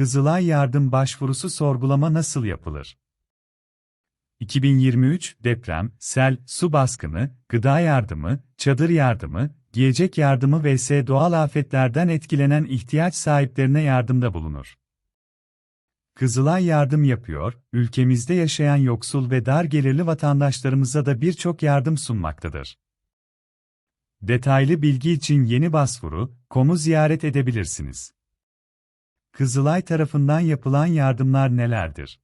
Kızılay Yardım Başvurusu sorgulama nasıl yapılır? 2023 deprem, sel, su baskını, gıda yardımı, çadır yardımı, giyecek yardımı vs doğal afetlerden etkilenen ihtiyaç sahiplerine yardımda bulunur. Kızılay yardım yapıyor, ülkemizde yaşayan yoksul ve dar gelirli vatandaşlarımıza da birçok yardım sunmaktadır. Detaylı bilgi için yeni başvuru, komu ziyaret edebilirsiniz. Kızılay tarafından yapılan yardımlar nelerdir?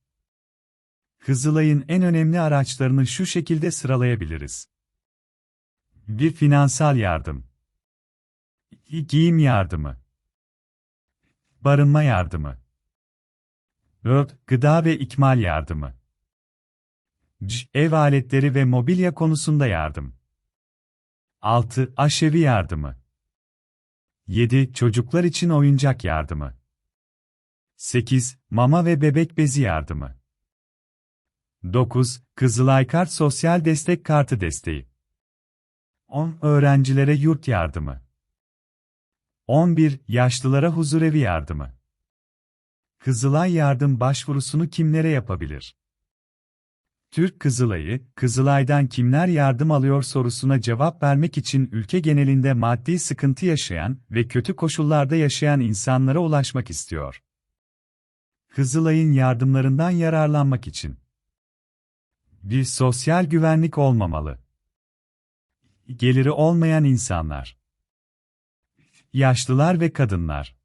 Kızılay'ın en önemli araçlarını şu şekilde sıralayabiliriz. 1. Finansal yardım. 2. Giyim yardımı. Barınma yardımı. 4. Gıda ve ikmal yardımı. C. Ev aletleri ve mobilya konusunda yardım. 6. Aşevi yardımı. 7. Çocuklar için oyuncak yardımı. 8. Mama ve bebek bezi yardımı. 9. Kızılay Kart Sosyal Destek Kartı desteği. 10. Öğrencilere yurt yardımı. 11. Yaşlılara huzurevi yardımı. Kızılay yardım başvurusunu kimlere yapabilir? Türk Kızılay'ı, Kızılay'dan kimler yardım alıyor sorusuna cevap vermek için ülke genelinde maddi sıkıntı yaşayan ve kötü koşullarda yaşayan insanlara ulaşmak istiyor. Kızılay'ın yardımlarından yararlanmak için bir sosyal güvenlik olmamalı. Geliri olmayan insanlar. Yaşlılar ve kadınlar.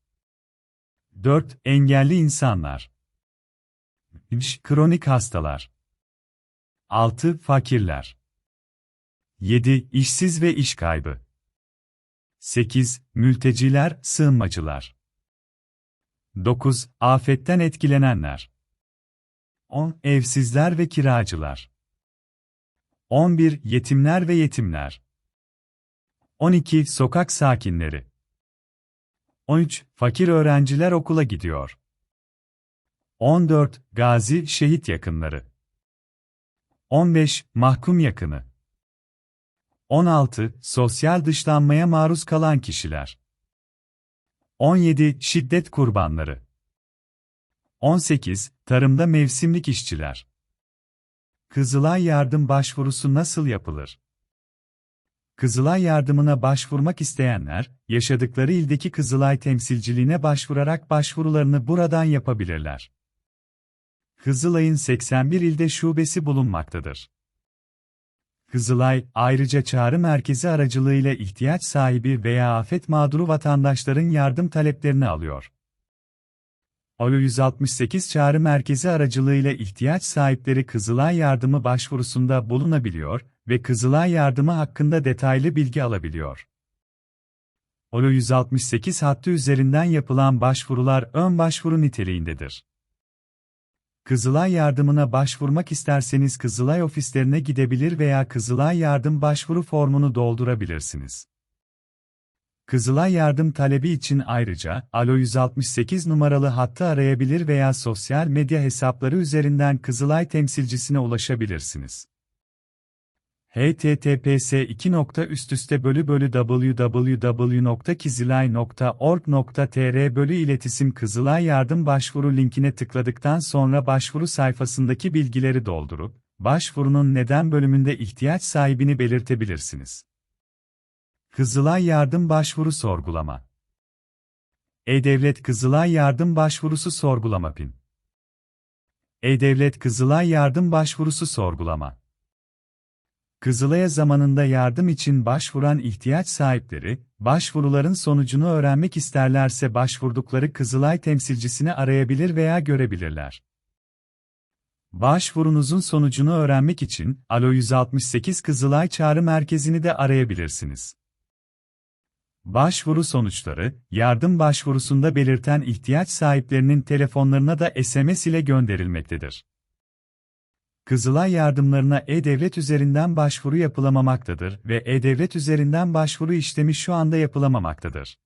4. Engelli insanlar. 5. Kronik hastalar. 6. Fakirler. 7. İşsiz ve iş kaybı. 8. Mülteciler, sığınmacılar. 9. Afetten etkilenenler. 10. Evsizler ve kiracılar. 11. Yetimler ve yetimler. 12. Sokak sakinleri. 13. Fakir öğrenciler okula gidiyor. 14. Gazi, şehit yakınları. 15. Mahkum yakını. 16. Sosyal dışlanmaya maruz kalan kişiler. 17. Şiddet kurbanları. 18. Tarımda mevsimlik işçiler. Kızılay yardım başvurusu nasıl yapılır? Kızılay yardımına başvurmak isteyenler, yaşadıkları ildeki Kızılay temsilciliğine başvurarak başvurularını buradan yapabilirler. Kızılay'ın 81 ilde şubesi bulunmaktadır. Kızılay, ayrıca çağrı merkezi aracılığıyla ihtiyaç sahibi veya afet mağduru vatandaşların yardım taleplerini alıyor. Alo 168 çağrı merkezi aracılığıyla ihtiyaç sahipleri Kızılay yardımı başvurusunda bulunabiliyor ve Kızılay yardımı hakkında detaylı bilgi alabiliyor. Alo 168 hattı üzerinden yapılan başvurular ön başvuru niteliğindedir. Kızılay yardımına başvurmak isterseniz Kızılay ofislerine gidebilir veya Kızılay yardım başvuru formunu doldurabilirsiniz. Kızılay yardım talebi için ayrıca Alo 168 numaralı hattı arayabilir veya sosyal medya hesapları üzerinden Kızılay temsilcisine ulaşabilirsiniz. Https 2. bölü bölü www.kizilay.org.tr bölü iletisim Kızılay yardım başvuru linkine tıkladıktan sonra başvuru sayfasındaki bilgileri doldurup, başvurunun neden bölümünde ihtiyaç sahibini belirtebilirsiniz. Kızılay Yardım Başvuru Sorgulama E-Devlet Kızılay Yardım Başvurusu Sorgulama PIN E-Devlet Kızılay Yardım Başvurusu Sorgulama Kızılay'a zamanında yardım için başvuran ihtiyaç sahipleri, başvuruların sonucunu öğrenmek isterlerse başvurdukları Kızılay temsilcisini arayabilir veya görebilirler. Başvurunuzun sonucunu öğrenmek için Alo 168 Kızılay Çağrı Merkezi'ni de arayabilirsiniz. Başvuru sonuçları, yardım başvurusunda belirten ihtiyaç sahiplerinin telefonlarına da SMS ile gönderilmektedir. Kızılay yardımlarına E-Devlet üzerinden başvuru yapılamamaktadır ve E-Devlet üzerinden başvuru işlemi şu anda yapılamamaktadır.